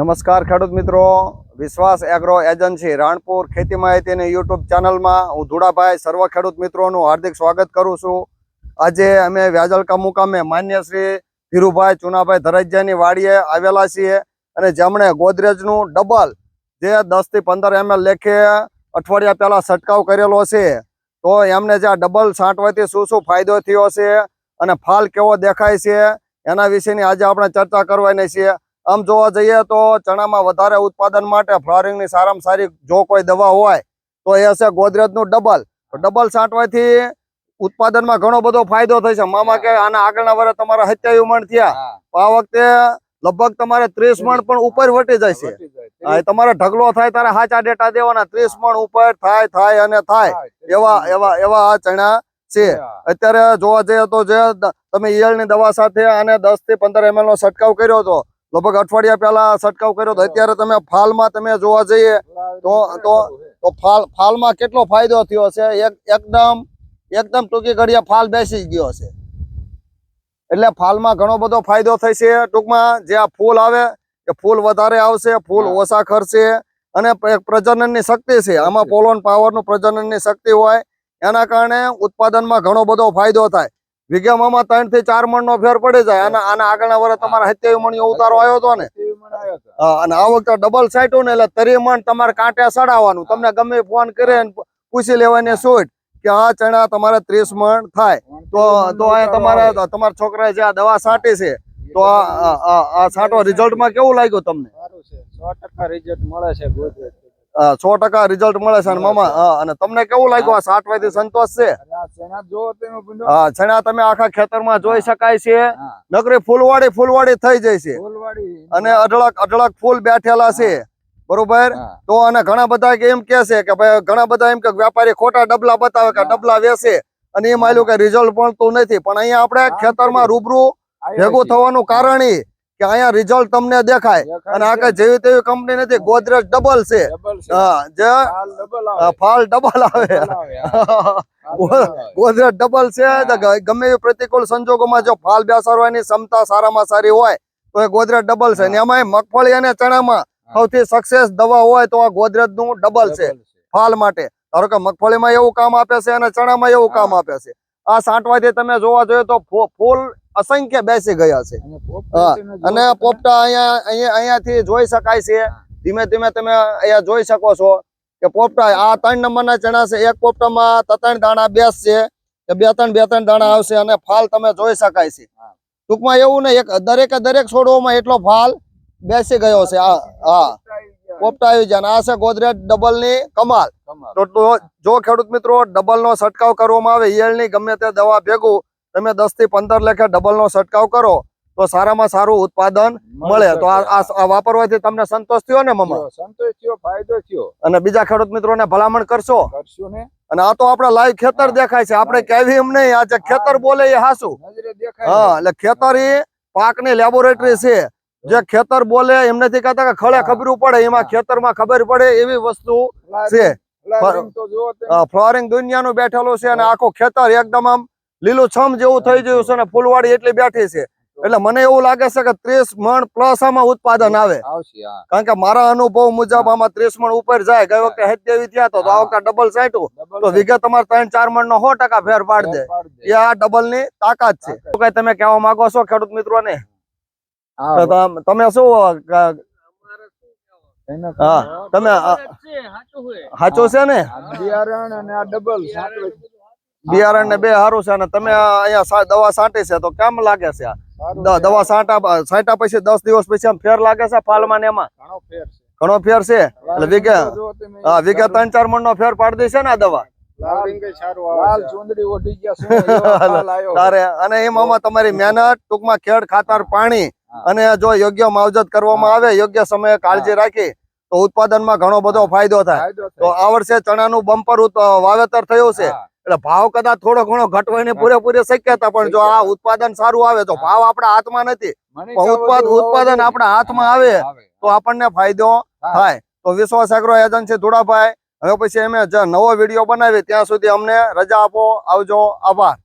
નમસ્કાર ખેડૂત મિત્રો. વિશ્વાસ એગ્રો એજન્સી રાણપુર ખેતી માહિતીની યુટ્યુબ ચેનલમાં હું ધુડાભાઈ સર્વ ખેડૂત મિત્રોનું હાર્દિક સ્વાગત કરું છું. આજે અમે વ્યાજલકા મુકામે માન્ય શ્રી ધીરુભાઈ ચુનાભાઈ ધરજિયાની વાડીએ આવેલા છીએ અને જેમણે ગોદરેજનું ડબલ જે દસથી પંદર એમએલ લેખે અઠવાડિયા પહેલાં છંટકાવ કરેલો છે, તો એમને જે આ ડબલ છાંટવાથી શું શું ફાયદો થયો છે અને ફાલ કેવો દેખાય છે, એના વિશેની આજે આપણે ચર્ચા કરવાની છે. આમ જોવા જઈએ તો ચણામાં વધારે ઉત્પાદન માટે ફ્લોરિંગની સારામાં સારી જો કોઈ દવા હોય તો એ હશે ગોદરેજનું ડબલ. ડબલ છાંટવાથી ઉત્પાદનમાં ઘણો બધો ફાયદો થશે મામા કે આના આગળના વર્ષે તમારા હત્યાયુ મણ થયા. આ વખતે લગભગ તમારે ત્રીસ મણ પણ ઉપર વટી જશે. છે તમારે ઢગલો થાય તારે સાચા ડેટા દેવાના. ત્રીસ મણ ઉપર થાય થાય અને થાય. એવા એવા એવા આ ચણા છે. અત્યારે જોવા જઈએ તો જે તમે ઈયળની દવા સાથે અને દસથી પંદર એમએલ નો છંટકાવ કર્યો હતો લગભગ અઠવાડિયા પહેલા છંટકાવ કર્યો હતો અત્યારે તમે ફાલમાં તમે જોવા જઈએ તો- તો- તો ફાલ ફાલમાં કેટલો ફાયદો થયો છે એક એકદમ એકદમ ટૂંકી ઘડીએ ફાલ બેસી ગયો છે એટલે ફાલમાં ઘણો બધો ફાયદો થશે. ટૂંકમાં જે આ ફૂલ આવે એ ફૂલ વધારે આવશે ફૂલ ઓછા ખર્ચે અને પ્રજનનની શક્તિ છે. આમાં. પોલોન પાવરનું પ્રજનનની શક્તિ હોય એના કારણે ઉત્પાદનમાં ઘણો બધો ફાયદો થાય. વીઘામાં ત્રણથી ચાર મણ નો ફેર પડી જાય. અને આના આગળના વર્ષ તમારે સત્યાવી મણ ઉતારો આવ્યો હતો ને? અને આ વખતે ડબલ સાઈટું ને એટલે તરી મણ તમારે કાંટે સડાવવાનું તમને ગમે ફોન કરે પૂછી લેવાની છૂટ કે આ ચણા તમારે ત્રીસ મણ થાય. તો તો અહીંયા તમારા તમારા છોકરાએ જે આ દવા સાટી છે તો આ સાટો રિઝલ્ટમાં કેવું લાગ્યું તમને? રિઝલ્ટ મળે છે સો ટકા રિઝલ્ટ મળે છે અને મામા અને તમને કેવું લાગ્યું? આ સાટવાથી સંતોષ છે? ચણા તમે આખા ખેતરમાં જોઈ શકાય છે. નકરી ફૂલવાડી ફૂલવાડી થઈ જાય છે. અને અઢળક અઢળક ફૂલ બેઠેલા છે. બરોબર? તો અને ઘણા બધા એમ કે છે કે ભાઈ ઘણા બધા એમ કે વેપારી ખોટા ડબલા બતાવે કે ડબલા વેસે અને એમ આલ્યું કે રિઝલ્ટ મળતું નથી. પણ અહીંયા આપણે ખેતરમાં રૂબરૂ ભેગું થવાનું કારણ ઈ કે અહીંયા રિઝલ્ટ તમને દેખાય. અને આ કઈ જેવી તેવી કંપની નથી. ગોદરેજ ડબલ છે. જે. ફાલ ડબલ આવે. ગોદરેજ ડબલ છે. ગમે એવી પ્રતિકૂળ સંજોગોમાં જો ફાલ બેસાડવાની ક્ષમતા સારામાં સારી હોય તો એ ગોદરેજ ડબલ છે. ને એમાંય મગફળી અને ચણામાં સૌથી સક્સેસ દવા હોય તો આ ગોદરેજનું ડબલ છે. ફાલ માટે. ધારો કે મગફળીમાં એવું કામ આપે છે અને ચણામાં એવું કામ આપે છે. આ સાંટવાથી તમે જોવા જોઈએ તો ફૂલ અસંખ્ય બેસી ગયા છે. અને પોપટા ને અહીંયા અહીંયા અહીંયાથી જોઈ શકાય છે. ધીમે ધીમે તમે અહીંયા જોઈ શકો છો કે પોપટા આ ત્રણ નંબરના ચણા છે. એક પોપટામાં ત્રણ દાણા બેસ છે. કે બે ત્રણ બે ત્રણ દાણા આવશે અને ફાલ તમે જોઈ શકાય છે. ટૂંકમાં એવું નહીં એક દરેકે દરેક છોડવામાં એટલો ફાલ બેસી ગયો છે. આ હા. પોપટા આવી. જાય આ છે ગોદરેજ ડબલની કમાલ. તો જો ખેડૂત મિત્રો ડબલ નો છંટકાવ કરવામાં આવે ઈયળની ગમે તે દવા ભેગું તમે દસથી પંદર લેખે ડબલ નો છંટકાવ કરો તો સારામાં સારું ઉત્પાદન મળે તો આ વાપરવાથી તમને સંતોષ થયો ને મમા સંતોષ થયો ફાયદો થયો. અને બીજા ખેડૂત મિત્રોને ભલામણ કરશો? કરશું ને. અને આ તો આપડે લાઈવ ખેતર દેખાય છે. આપણે કેવી એમ નહીં. આ જે ખેતર બોલે એ હાસું. હા એટલે ખેતર એ પાકની લેબોરેટરી છે. જે ખેતર બોલે એમ નથી કહેતા કે ખળે ખબરું પડે. એમાં ખેતર ખેતરમાં ખબર પડે એવી વસ્તુ છે. ફ્લોરિંગ દુનિયાનું બેઠેલું છે અને આખું ખેતર એકદમ આમ લીલું છમ જેવું થઈ ગયું છે અને ફૂલવાડી એટલી બેઠી છે. એટલે મને એવું લાગે છે કે ત્રીસ મણ પ્લસ આમાં ઉત્પાદન આવે. કારણ કે મારા અનુભવ મુજબ આમાં ત્રીસ મણ ઉપર જાય. ગઈ વખતે હેતદેવી થયા તો તો આ વખતે ડબલ સાઈટું તો વિગત તમારે ત્રણ ચાર મણ નો સો ટકા ફેર પાડ દે. એ આ ડબલની તાકાત છે. શું કઈ તમે કહેવા માંગો છો ખેડૂત મિત્રો ને હા, તમે શું હા, તમે સાચું છે ને? બિયારણ અને આ ડબલ બિયારણ ને બે સારું છે અને તમે અહીંયા દવા સાંટી છે તો કેમ લાગે છે? દવા છાંટા છાંટા પછી દસ દિવસ પછી આમ ફેર લાગે છે ફાલમાં ને એમાં? ઘણો ફેર છે. ઘણો ફેર છે? એટલે વીઘે હા વીઘે ત્રણ ચાર મણ નો ફેર પાડી દેશે ને આ દવા? અને એમાં તમારી મહેનત ટૂંકમાં ખેડ ખાતર પાણી અને જો યોગ્ય માવજત કરવામાં આવે યોગ્ય સમયે કાળજી રાખી તો ઉત્પાદનમાં ઘણો બધો ફાયદો થાય. તો આ વર્ષે ચણાનું બમ્પર વાવેતર થયું છે. એટલે ભાવ કદાચ થોડો ઘણો ઘટવાની પૂરેપૂરી શક્યતા પણ જો આ ઉત્પાદન સારું આવે તો ભાવ આપણા હાથમાં નથી. ઉત્પાદન આવે. આપણા હાથમાં આવે તો આપણને ફાયદો થાય. તો વિશ્વાસ એગ્રો એજન્સી ધુડાભાઈ હવે પછી અમે જે નવો વીડિયો બનાવી ત્યાં સુધી અમને રજા આપો. આવજો. આભાર.